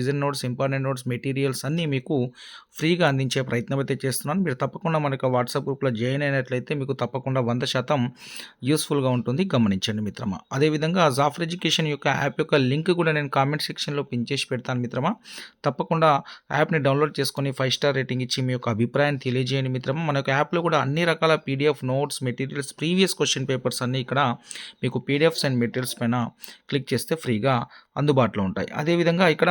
revision notes important notes materials అన్నీ మీకు ఫ్రీగా అందించే ప్రయత్నం అయితే చేస్తున్నాను. మీరు తప్పకుండా మన యొక్క వాట్సాప్ గ్రూప్లో జాయిన్ అయినట్లయితే మీకు తప్పకుండా వంద శాతం యూస్ఫుల్గా ఉంటుంది. గమనించండి మిత్రమా. అదేవిధంగా జాఫర్ ఎడ్యుకేషన్ యొక్క యాప్ యొక్క లింక్ కూడా నేను కామెంట్ సెక్షన్లో పిన్ చేసి పెడతాను మిత్రమా. తప్పకుండా యాప్ని డౌన్లోడ్ చేసుకొని ఫైవ్ స్టార్ రేటింగ్ ఇచ్చి మీ యొక్క అభిప్రాయాన్ని తెలియజేయండి మిత్రమా. మన యొక్క యాప్లో కూడా అన్ని రకాల PDF notes materials previous question papers అన్నీ ఇక్కడ మీకు పీడిఎఫ్స్ అండ్ మెటీరియల్స్ పైన క్లిక్ చేస్తే ఫ్రీగా అందుబాటులో ఉంటాయి. అదేవిధంగా ఇక్కడ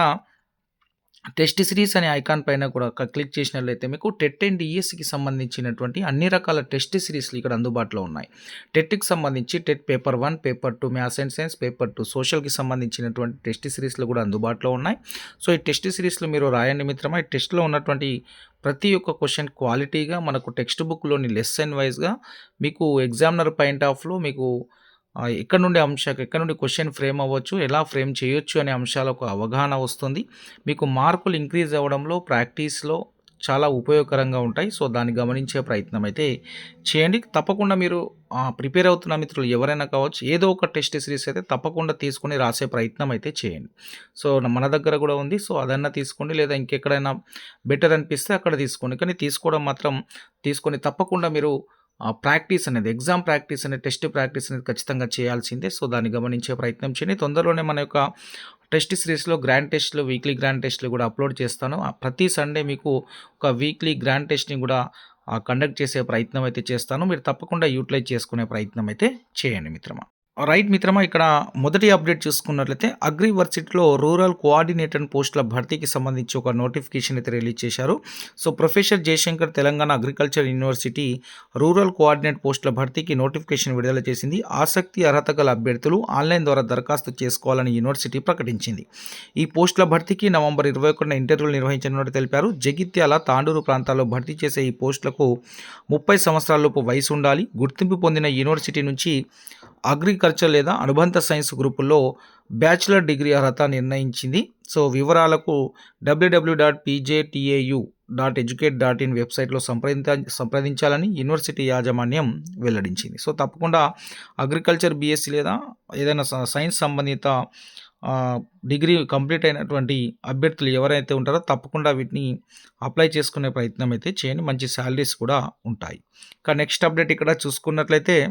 టెస్ట్ సిరీస్ అనే ఐకాన్ పైన కూడా క్లిక్ చేసినట్లయితే మీకు టెట్ అండ్ ఈఎస్సికి సంబంధించినటువంటి అన్ని రకాల టెస్ట్ సిరీస్లు ఇక్కడ అందుబాటులో ఉన్నాయి. టెట్కి సంబంధించి TET paper one paper two maths and science paper two సోషల్కి సంబంధించినటువంటి టెస్ట్ సిరీస్లు కూడా అందుబాటులో ఉన్నాయి. సో ఈ టెస్ట్ సిరీస్లు మీరు రాయండి మిత్రమా. ఈ టెస్ట్లో ఉన్నటువంటి ప్రతి ఒక్క క్వశ్చన్ క్వాలిటీగా మనకు టెక్స్ట్ బుక్లోని లెసన్ వైజ్గా మీకు ఎగ్జామినర్ పాయింట్ ఆఫ్లో మీకు ఎక్కడ నుండి అంశాలు ఎక్కడ నుండి క్వశ్చన్ ఫ్రేమ్ అవ్వచ్చు ఎలా ఫ్రేమ్ చేయొచ్చు అనే అంశాలకు అవగాహన వస్తుంది. మీకు మార్కులు ఇంక్రీజ్ అవ్వడంలో ప్రాక్టీస్లో చాలా ఉపయోగకరంగా ఉంటాయి. సో దాన్ని గమనించే ప్రయత్నం అయితే చేయండి. తప్పకుండా మీరు ప్రిపేర్ అవుతున్న మిత్రులు ఎవరైనా కావచ్చు ఏదో ఒక టెస్ట్ సిరీస్ అయితే తప్పకుండా తీసుకొని రాసే ప్రయత్నం అయితే చేయండి. సో మన దగ్గర కూడా ఉంది. సో అదన్నా తీసుకోండి. లేదా ఇంకెక్కడైనా బెటర్ అనిపిస్తే అక్కడ తీసుకోండి. కానీ తీసుకోవడం మాత్రం తీసుకొని తప్పకుండా మీరు ప్రాక్టీస్ అనేది ఎగ్జామ్ ప్రాక్టీస్ అనేది టెస్ట్ ప్రాక్టీస్ అనేది ఖచ్చితంగా చేయాల్సిందే. సో దాన్ని గమనించే ప్రయత్నం చేయండి. తొందరలోనే మన యొక్క టెస్ట్ సిరీస్లో గ్రాండ్ టెస్ట్లు వీక్లీ గ్రాండ్ టెస్ట్లు కూడా అప్లోడ్ చేస్తాను. ఆ ప్రతి సండే మీకు ఒక వీక్లీ గ్రాండ్ టెస్ట్ని కూడా కండక్ట్ చేసే ప్రయత్నం అయితే చేస్తాను. మీరు తప్పకుండా యూటిలైజ్ చేసుకునే ప్రయత్నం అయితే చేయండి మిత్రమా. రైట్ మిత్రమా ఇక్కడ మొదటి అప్డేట్ చూసుకున్నట్లయితే అగ్రివర్సిటీలో రూరల్ కోఆర్డినేటర్ పోస్టుల భర్తీకి సంబంధించి ఒక నోటిఫికేషన్ అయితే రిలీజ్ చేశారు. So professor Jayashankar Telangana agriculture university rural coordinate పోస్టుల భర్తీకి నోటిఫికేషన్ విడుదల చేసింది. ఆసక్తి అర్హత గల అభ్యర్థులు ఆన్లైన్ ద్వారా దరఖాస్తు చేసుకోవాలని యూనివర్సిటీ ప్రకటించింది. ఈ పోస్టుల భర్తీకి నవంబర్ ఇరవై ఒకటిన ఇంటర్వ్యూలు నిర్వహించనున్నట్టు తెలిపారు. జగిత్యాల తాండూరు ప్రాంతాల్లో భర్తీ చేసే ఈ పోస్టులకు ముప్పై సంవత్సరాలలోపు వయసు ఉండాలి. గుర్తింపు పొందిన యూనివర్సిటీ నుంచి అగ్రికల్చర్ లేదా అనుబంధ సైన్స్ గ్రూపుల్లో బ్యాచిలర్ డిగ్రీ అర్హత నిర్ణయించింది. సో వివరాలకు WWW dot PJTAU dot educate dot in వెబ్సైట్లో సంప్రదించ సంప్రదించాలని యూనివర్సిటీ యాజమాన్యం వెల్లడించింది. సో తప్పకుండా అగ్రికల్చర్ బీఎస్సీ లేదా ఏదైనా స- సైన్స్ సంబంధిత డిగ్రీ కంప్లీట్ అయినటువంటి అభ్యర్థులు ఎవరైతే ఉంటారో తప్పకుండా వీటిని అప్లై చేసుకునే ప్రయత్నం అయితే చేయండి. మంచి శాలరీస్ కూడా ఉంటాయి. ఇక నెక్స్ట్ అప్డేట్ ఇక్కడ చూసుకున్నట్లయితే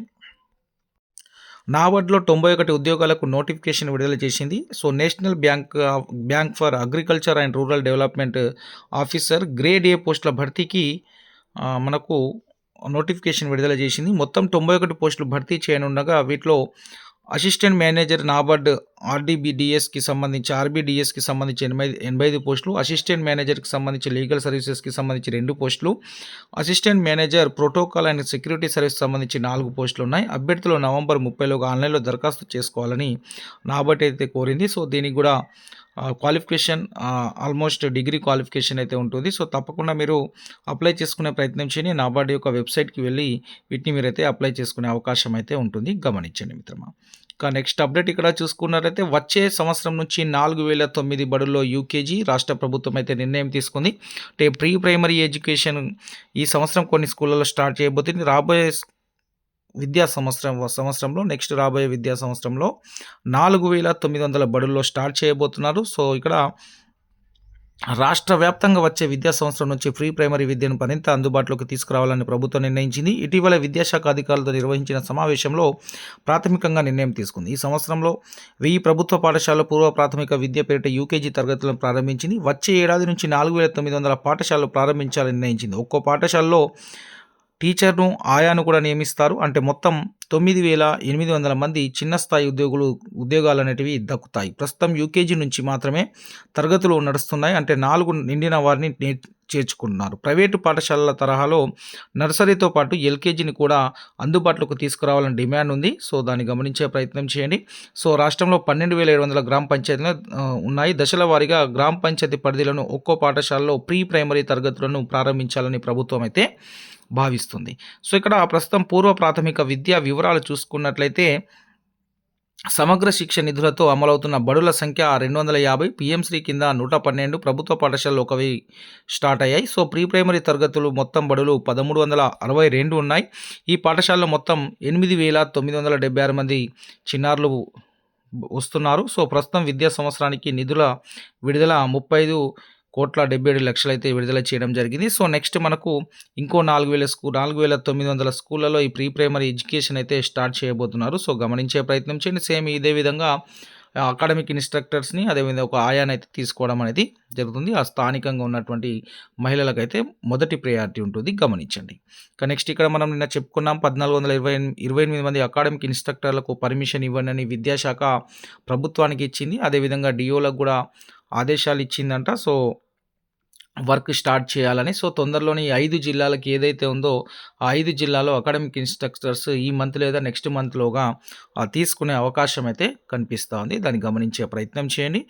నాబార్డులో తొంభై ఒకటి ఉద్యోగాలకు నోటిఫికేషన్ విడుదల చేసింది. So national bank bank for agriculture and rural development officer grade A పోస్టుల భర్తీకి మనకు నోటిఫికేషన్ విడుదల చేసింది. మొత్తం తొంభై ఒకటి పోస్టులు భర్తీ చేయనుండగా వీటిలో అసిస్టెంట్ మేనేజర్ నాబార్డ్ ఆర్డీబీడిఎస్కి సంబంధించి ఆర్బీడిఎస్కి సంబంధించి ఎనభై ఎనభై ఐదు పోస్టులు అసిస్టెంట్ మేనేజర్కి సంబంధించి లీగల్ సర్వీసెస్కి సంబంధించి రెండు పోస్టులు assistant manager protocol and security service సంబంధించి నాలుగు పోస్టులు ఉన్నాయి. అభ్యర్థులు నవంబర్ ముప్పైలోగా ఆన్లైన్లో దరఖాస్తు చేసుకోవాలని నాబార్డ్ అయితే కోరింది. సో దీనికి కూడా క్వాలిఫికేషన్ ఆల్మోస్ట్ డిగ్రీ క్వాలిఫికేషన్ అయితే ఉంటుంది. సో తప్పకుండా మీరు అప్లై చేసుకునే ప్రయత్నం చేయండి. నాబార్డు యొక్క వెబ్సైట్కి వెళ్ళి వీటిని మీరైతే అప్లై చేసుకునే అవకాశం అయితే ఉంటుంది. గమనించండి మిత్రమా. ఇంకా నెక్స్ట్ అప్డేట్ ఇక్కడ చూసుకున్నట్లయితే వచ్చే సంవత్సరం నుంచి నాలుగు వేల తొమ్మిది బడుల్లో యూకేజీ రాష్ట్ర ప్రభుత్వం అయితే నిర్ణయం తీసుకుంది. అంటే ప్రీ ప్రైమరీ ఎడ్యుకేషన్ ఈ సంవత్సరం కొన్ని స్కూళ్ళలో స్టార్ట్ చేయబోతుంది. రాబోయే విద్యా సంవత్సరం సంవత్సరంలో నెక్స్ట్ రాబోయే విద్యా సంవత్సరంలో నాలుగు వేల తొమ్మిది వందల బడుల్లో స్టార్ట్ చేయబోతున్నారు. సో ఇక్కడ రాష్ట్ర వ్యాప్తంగా వచ్చే విద్యా సంవత్సరం నుంచి ఫ్రీ ప్రైమరీ విద్యను మరింత అందుబాటులోకి తీసుకురావాలని ప్రభుత్వం నిర్ణయించింది. ఇటీవల విద్యాశాఖ అధికారులతో నిర్వహించిన సమావేశంలో ప్రాథమికంగా నిర్ణయం తీసుకుంది. ఈ సంవత్సరంలో వెయ్యి ప్రభుత్వ పాఠశాల పూర్వ ప్రాథమిక విద్య పేరిట యూకేజీ తరగతులను ప్రారంభించింది. వచ్చే ఏడాది నుంచి నాలుగు వేల తొమ్మిది వందల పాఠశాలలు ప్రారంభించాలని నిర్ణయించింది. ఒక్కో పాఠశాలలో టీచర్ను ఆయాను కూడా నియమిస్తారు. అంటే మొత్తం తొమ్మిది వేల ఎనిమిది వందల మంది చిన్న స్థాయి ఉద్యోగులు ఉద్యోగాలు అనేటివి దక్కుతాయి. ప్రస్తుతం యూకేజీ నుంచి మాత్రమే తరగతులు నడుస్తున్నాయి. అంటే నాలుగు నిండిన వారిని నే- చేర్చుకుంటున్నారు ప్రైవేటు పాఠశాలల తరహాలో నర్సరీతో పాటు ఎల్కేజీని కూడా అందుబాటులోకి తీసుకురావాలని డిమాండ్ ఉంది. సో దాన్ని గమనించే ప్రయత్నం చేయండి. సో రాష్ట్రంలో పన్నెండు వేల ఏడు వందల గ్రామ పంచాయతీలు ఉన్నాయి. దశల వారీగా గ్రామ పంచాయతీ పరిధిలను ఒక్కో పాఠశాలలో ప్రీ ప్రైమరీ తరగతులను ప్రారంభించాలని ప్రభుత్వం అయితే భావిస్తుంది. సో ఇక్కడ ప్రస్తుతం పూర్వ ప్రాథమిక విద్యా వివరాలు చూసుకున్నట్లయితే సమగ్ర శిక్ష నిధులతో అమలవుతున్న బడుల సంఖ్య రెండు వందల యాభై పిఎంశ్రీ కింద నూట పన్నెండు ప్రభుత్వ పాఠశాలలు ఒకవి స్టార్ట్ అయ్యాయి. సో ప్రీ ప్రైమరీ తరగతులు మొత్తం బడులు పదమూడు వందల అరవై రెండు ఉన్నాయి. ఈ పాఠశాలలో మొత్తం ఎనిమిది వేల తొమ్మిది వందల డెబ్బై ఆరు మంది చిన్నారులు వస్తున్నారు. సో ప్రస్తుతం విద్యా సంవత్సరానికి నిధుల విడుదల ముప్పై ఐదు కోట్ల డెబ్బై ఏడు లక్షలు అయితే విడుదల చేయడం జరిగింది. సో నెక్స్ట్ మనకు ఇంకో నాలుగు వేల స్కూల్ నాలుగు వేల తొమ్మిది వందల స్కూళ్ళలో ఈ ప్రీ ప్రైమరీ ఎడ్యుకేషన్ అయితే స్టార్ట్ చేయబోతున్నారు. సో గమనించే ప్రయత్నం చేయండి. సేమ్ ఇదే విధంగా అకాడమిక్ ఇన్స్ట్రక్టర్స్ని అదేవిధంగా ఒక ఆయాని అయితే తీసుకోవడం అనేది జరుగుతుంది. ఆ స్థానికంగా ఉన్నటువంటి మహిళలకైతే మొదటి ప్రయారిటీ ఉంటుంది. గమనించండి. ఇక నెక్స్ట్ ఇక్కడ మనం నిన్న చెప్పుకున్నాం పద్నాలుగు వందల ఇరవై ఇరవై ఎనిమిది మంది అకాడమిక్ ఇన్స్ట్రక్టర్లకు పర్మిషన్ ఇవ్వండి అని విద్యాశాఖ ప్రభుత్వానికి ఇచ్చింది. అదేవిధంగా డిఓలకు కూడా ఆదేశాలు ఇచ్చిందంట సో వర్క్ స్టార్ట్ చేయాలని. సో తొందరలోని ఐదు జిల్లాలకు ఏదైతే ఉందో ఆ ఐదు జిల్లాలో అకాడమిక్ ఇన్స్ట్రక్టర్స్ ఈ మంత్ లేదా నెక్స్ట్ మంత్లోగా తీసుకునే అవకాశం అయితే కనిపిస్తూ ఉంది. దాన్ని గమనించే ప్రయత్నం చేయండి.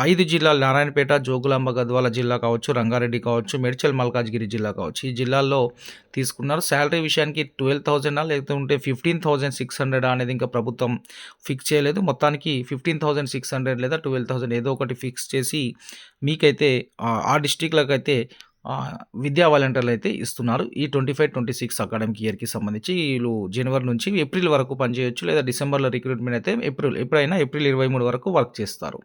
ఐదు జిల్లాలు నారాయణపేట జోగులాంబ గద్వాల జిల్లా కావచ్చు రంగారెడ్డి కావచ్చు మేడ్చల్ మల్కాజ్గిరి జిల్లా కావచ్చు. ఈ జిల్లాల్లో తీసుకున్నారు. శాలరీ విషయానికి ట్వెల్వ్ థౌజండా లేకుంటే ఫిఫ్టీన్ థౌజండ్ సిక్స్ హండ్రెడ్ అనేది ఇంకా ప్రభుత్వం ఫిక్స్ చేయలేదు. మొత్తానికి ఫిఫ్టీన్ థౌజండ్ సిక్స్ హండ్రెడ్ లేదా ట్వెల్వ్ థౌజండ్ ఏదో ఒకటి ఫిక్స్ చేసి మీకైతే ఆ- ఆ డిస్టిక్లకు అయితే విద్యా వాలంటీర్లు అయితే ఇస్తున్నారు. ఈ twenty five twenty six academic ఇయర్కి సంబంధించి వీళ్ళు జనవరి నుంచి ఏప్రిల్ వరకు పనిచేయొచ్చు లేదా డిసెంబర్లో రిక్రూట్మెంట్ అయితే ఏప్రిల్ ఎప్పుడైనా ఏప్రిల్ ఇరవై మూడు వరకు వర్క్ చేస్తారు.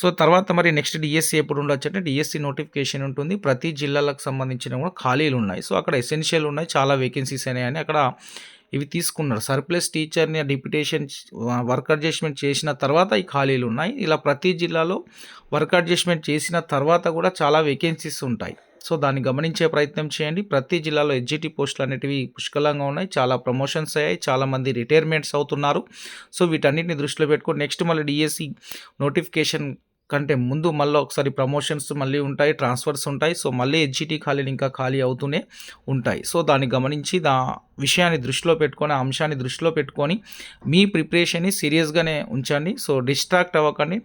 సో తర్వాత మరి నెక్స్ట్ డిఎస్సి ఎప్పుడు ఉండొచ్చు అంటే డిఎస్సి నోటిఫికేషన్ ఉంటుంది. ప్రతి జిల్లాలకు సంబంధించిన కూడా ఖాళీలు ఉన్నాయి. సో అక్కడ ఎసెన్షియల్ ఉన్నాయి. చాలా వేకెన్సీస్ ఉన్నాయని అక్కడ ఇవి తీసుకున్నారు. సర్ప్లస్ టీచర్ని డిప్యుటేషన్ వర్క్ అడ్జస్ట్మెంట్ చేసిన తర్వాత ఈ ఖాళీలు ఉన్నాయి. ఇలా ప్రతి జిల్లాలో వర్క్ అడ్జస్ట్మెంట్ చేసిన తర్వాత కూడా చాలా వేకెన్సీస్ ఉంటాయి. సో దాన్ని గమనించే ప్రయత్నం చేయండి. ప్రతి జిల్లాలో ఎడ్జిటి పోస్టులు అనేటివి పుష్కలంగా ఉన్నాయి. చాలా ప్రమోషన్స్ అయ్యాయి. చాలామంది రిటైర్మెంట్స్ అవుతున్నారు. సో వీటన్నిటిని దృష్టిలో పెట్టుకొని నెక్స్ట్ మళ్ళీ డిఎస్సి నోటిఫికేషన్ కంటే ముందు మళ్ళీ ఒకసారి ప్రమోషన్స్ మళ్ళీ ఉంటాయి ట్రాన్స్ఫర్స్ ఉంటాయి. సో మళ్ళీ హెచ్జిటి ఖాళీలు ఇంకా ఖాళీ అవుతూనే ఉంటాయి. సో దాన్ని గమనించి దా విషయాన్ని దృష్టిలో పెట్టుకొని ఆ అంశాన్ని దృష్టిలో పెట్టుకొని మీ ప్రిపరేషన్ని సీరియస్గానే ఉంచండి. సో డిస్ట్రాక్ట్ అవ్వకండి.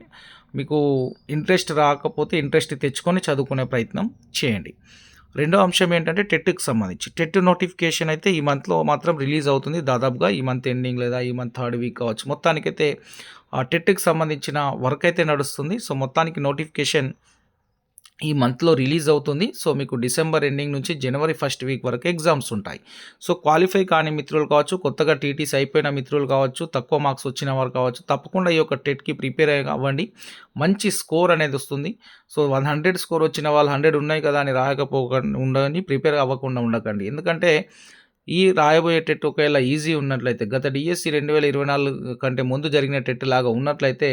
మీకు ఇంట్రెస్ట్ రాకపోతే ఇంట్రెస్ట్ తెచ్చుకొని చదువుకునే ప్రయత్నం చేయండి. రెండో అంశం ఏంటంటే టెట్కి సంబంధించి. టెట్ నోటిఫికేషన్ అయితే ఈ మంత్లో మాత్రం రిలీజ్ అవుతుంది. దాదాపుగా ఈ మంత్ ఎండింగ్ లేదా ఈ మంత్ థర్డ్ వీక్ కావచ్చు. మొత్తానికైతే టెట్కి సంబంధించిన వర్క్ అయితే నడుస్తుంది. సో మొత్తానికి నోటిఫికేషన్ ఈ మంత్లో రిలీజ్ అవుతుంది. సో మీకు డిసెంబర్ ఎండింగ్ నుంచి జనవరి ఫస్ట్ వీక్ వరకు ఎగ్జామ్స్ ఉంటాయి. సో క్వాలిఫై కాని మిత్రులు కావచ్చు కొత్తగా టీటీస్ అయిపోయిన మిత్రులు కావచ్చు తక్కువ మార్క్స్ వచ్చిన వారు కావచ్చు తప్పకుండా ఈ యొక్క టెట్కి ప్రిపేర్ అవ్వండి. మంచి స్కోర్ అనేది వస్తుంది. సో వన్ హండ్రెడ్ స్కోర్ వచ్చిన వాళ్ళు హండ్రెడ్ ఉన్నాయి కదా అని రాయకపోకుండా ఉండని ప్రిపేర్ అవ్వకుండా ఉండకండి. ఎందుకంటే ఈ రాయబోయే టెట్ ఒకవేళ ఈజీ ఉన్నట్లయితే గత డిఎస్సి రెండు వేల ఇరవై నాలుగు కంటే ముందు జరిగిన టెట్ లాగా ఉన్నట్లయితే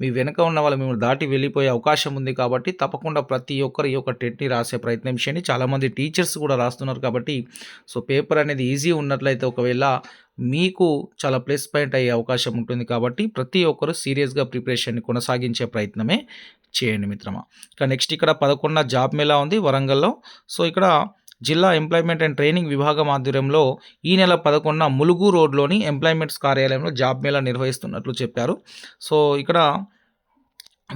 మీ వెనక ఉన్న వాళ్ళు మిమ్మల్ని దాటి వెళ్ళిపోయే అవకాశం ఉంది కాబట్టి తప్పకుండా ప్రతి ఒక్కరు ఈ యొక్క టెట్ని రాసే ప్రయత్నం చేయండి. చాలామంది టీచర్స్ కూడా రాస్తున్నారు కాబట్టి సో పేపర్ అనేది ఈజీ ఉన్నట్లయితే ఒకవేళ మీకు చాలా ప్లస్ పాయింట్ అయ్యే అవకాశం ఉంటుంది కాబట్టి ప్రతి ఒక్కరు సీరియస్గా ప్రిపరేషన్ని కొనసాగించే ప్రయత్నమే చేయండి మిత్రమా. ఇక నెక్స్ట్ ఇక్కడ పదకొండున జాబ్ మేళా ఉంది వరంగల్లో. సో ఇక్కడ జిల్లా ఎంప్లాయ్మెంట్ అండ్ ట్రైనింగ్ విభాగం ఆధ్వర్యంలో ఈ నెల పదకొండున ములుగు రోడ్లోని ఎంప్లాయ్మెంట్స్ కార్యాలయంలో జాబ్ మేళా నిర్వహిస్తున్నట్లు చెప్పారు. సో ఇక్కడ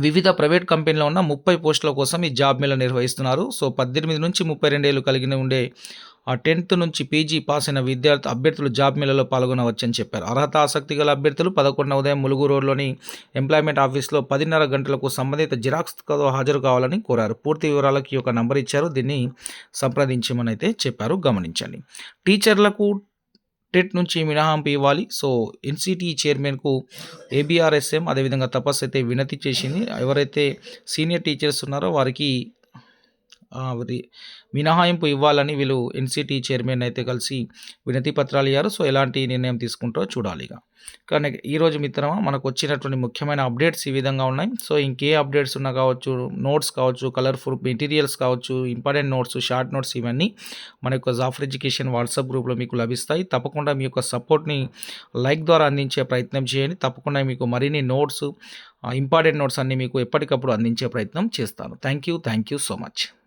వివిధ ప్రైవేట్ కంపెనీలో ఉన్న ముప్పై పోస్టుల కోసం ఈ జాబ్ మేళా నిర్వహిస్తున్నారు. సో పద్దెనిమిది నుంచి ముప్పై రెండేళ్ళు కలిగిన ఉండే ఆ టెన్త్ నుంచి పీజీ పాస్ అయిన విద్యార్థి అభ్యర్థులు జాబ్ మేళలో పాల్గొనవచ్చని చెప్పారు. అర్హత ఆసక్తి గల అభ్యర్థులు పదకొండున ఉదయం ములుగు రోడ్లోని ఎంప్లాయ్మెంట్ ఆఫీస్లో పదిన్నర గంటలకు సంబంధిత జిరాక్స్తో హాజరు కావాలని కోరారు. పూర్తి వివరాలకు ఈ యొక్క నంబర్ ఇచ్చారు. దీన్ని సంప్రదించమని అయితే చెప్పారు. గమనించండి. టీచర్లకు టెట్ నుంచి మినహాంపు ఇవ్వాలి. సో ఎన్సిటి చైర్మన్కు ఏబిఆర్ఎస్ఎం అదేవిధంగా తపస్సు అయితే వినతి చేసింది. ఎవరైతే సీనియర్ టీచర్స్ ఉన్నారో వారికి మినహాయింపు ఇవ్వాలని వీళ్ళు ఎన్సిటి చైర్మన్ అయితే కలిసి వినతి పత్రాలు ఇయ్యారు. సో ఎలాంటి నిర్ణయం తీసుకుంటారో చూడాలి ఇక. కానీ ఈరోజు మిత్రమా మనకు వచ్చినటువంటి ముఖ్యమైన అప్డేట్స్ ఈ విధంగా ఉన్నాయి. సో ఇంకే అప్డేట్స్ ఉన్నా కావచ్చు నోట్స్ కావచ్చు కలర్ఫుల్ మెటీరియల్స్ కావచ్చు ఇంపార్టెంట్ నోట్స్ షార్ట్ నోట్స్ ఇవన్నీ మన యొక్క జాఫర్ ఎడ్యుకేషన్ వాట్సాప్ గ్రూప్లో మీకు లభిస్తాయి. తప్పకుండా మీ యొక్క సపోర్ట్ని లైక్ ద్వారా అందించే ప్రయత్నం చేయండి. తప్పకుండా మీకు మరిన్ని నోట్స్ ఇంపార్టెంట్ నోట్స్ అన్ని మీకు ఎప్పటికప్పుడు అందించే ప్రయత్నం చేస్తాను. Thank you thank you so much.